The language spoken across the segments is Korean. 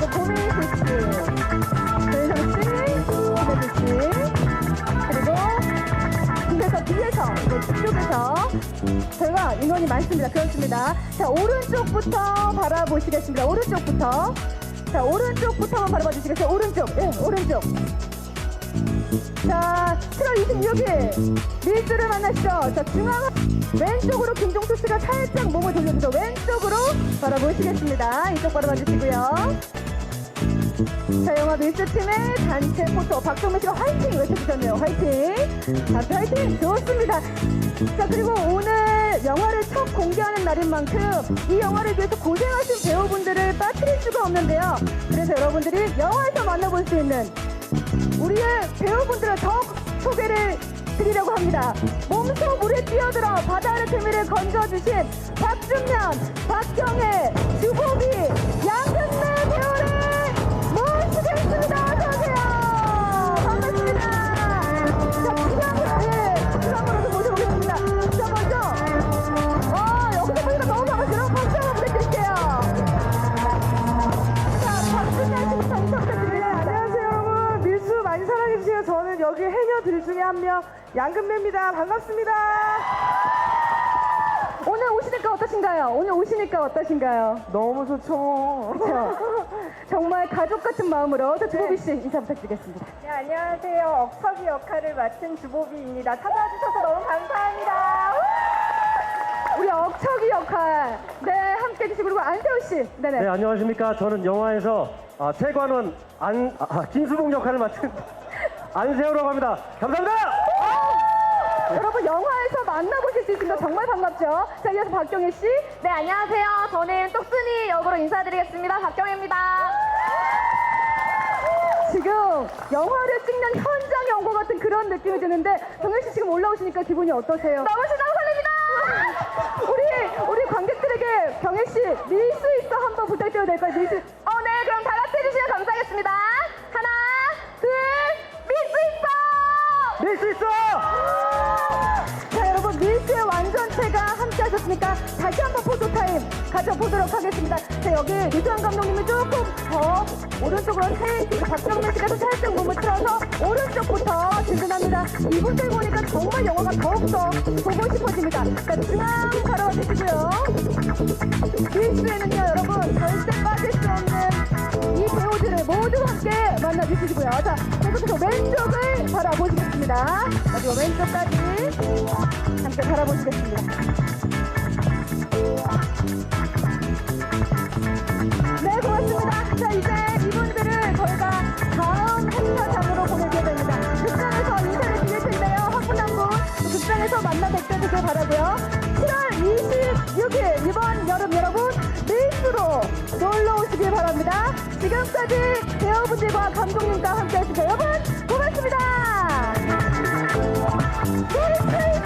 씨, 조인성 씨, 김혜수 씨, 그리고 뒤에서 뒤에서 네, 뒤쪽에서 저희가 인원이 많습니다. 그렇습니다. 자 오른쪽부터 바라보시겠습니다. 오른쪽부터 자 오른쪽부터 바라봐 주시겠어요? 오른쪽, 네 오른쪽. 자 7월 26일 밀수를 만나시죠. 자 중앙 왼쪽으로 김종수 씨가 살짝 몸을 돌려주죠. 왼쪽으로 바라보시겠습니다. 이쪽 바라봐 주시고요. 자, 영화 밀수팀의 단체 포토. 박정민 씨가 화이팅 외쳐주셨네요. 화이팅. 다들 화이팅. 좋습니다. 자, 그리고 오늘 영화를 첫 공개하는 날인 만큼 이 영화를 위해서 고생하신 배우분들을 빠뜨릴 수가 없는데요. 그래서 여러분들이 영화에서 만나볼 수 있는 우리의 배우분들을 더 소개를 드리려고 합니다. 몸소 물에 뛰어들어 바다의 재미를 건져주신 박준면, 박경혜, 주호비, 양근 중에 한 명 양금배입니다 반갑습니다 오늘 오시니까 어떠신가요? 오늘 오시니까 어떠신가요? 너무 좋죠 그렇죠? 정말 가족 같은 마음으로 저 주보비 씨 인사 부탁드리겠습니다. 네, 안녕하세요 억척이 역할을 맡은 주보비입니다 찾아주셔서 너무 감사합니다 우리 억척이 역할 네 함께 해주시고 그리고 안세호 씨 네네 네, 안녕하십니까. 저는 영화에서 아, 세관원 안, 아, 아, 김수봉 역할을 맡은 안세호라고 합니다. 감사합니다! 여러분 영화에서 만나보실 수 있습니다. 정말 반갑죠? 자 이어서 박경혜 씨 네, 안녕하세요. 저는 똑순이 역으로 인사드리겠습니다. 박경혜입니다. 지금 영화를 찍는 현장 연구 같은 그런 느낌이 드는데 경혜 씨 지금 올라오시니까 기분이 어떠세요? 너무 신나고 설렙니다! 우리 우리 관객들에게 경혜 씨 밀수 있어 한번 부탁드려도 될까요? 밀수 어, 네, 그럼 다 같이 해주시면 감사하겠습니다. 낼수 있어! 자 여러분 밀스의 완전체가 함께 하셨으니까 다시 한번 포토 타임 가져보도록 하겠습니다. 자 여기 유수환 감독님이 조금 더 오른쪽으로 세 박정민 씨가 살짝 몸을 틀어서 오른쪽부터 진진합니다. 이분들 보니까 정말 영화가 더욱더 보고 싶어집니다. 자 중앙 바로 와주시고요. 밀스에는요 여러분 만나 주시고요 자 계속해서 왼쪽을 바라보시겠습니다 마지막 왼쪽까지 함께 바라보시겠습니다. 네, 고맙습니다. 자, 이제 이분들을 저희가 다음 행사장으로 보내게 됩니다. 극장에서 인사를 드릴 텐데요. 한분 한 분, 극장에서 만나 뵙게 되길 바라고요 7월 26일, 이번 여름 여러분, 밀수로 놀러 오시길 바랍니다. 지금까지 배우분들과 감독님과 함께 해주세요. 여러분, 고맙습니다. 네, 네,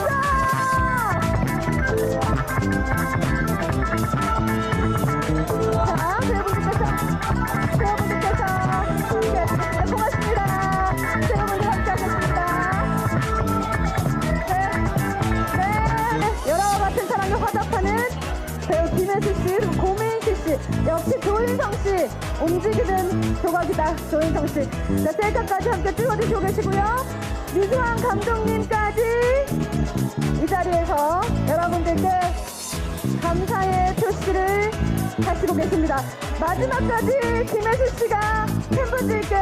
고맙습니다. 네, 네, 배우 김혜수 씨, 고민수 씨, 역시 조인성 씨, 움직이는 조각이다, 조인성 씨. 자, 셀카까지 함께 찍어주시고 계시고요. 유수환 감독님까지 이 자리에서 여러분들께 감사의 표시를 하시고 계십니다. 마지막까지 김혜수 씨가 팬분들께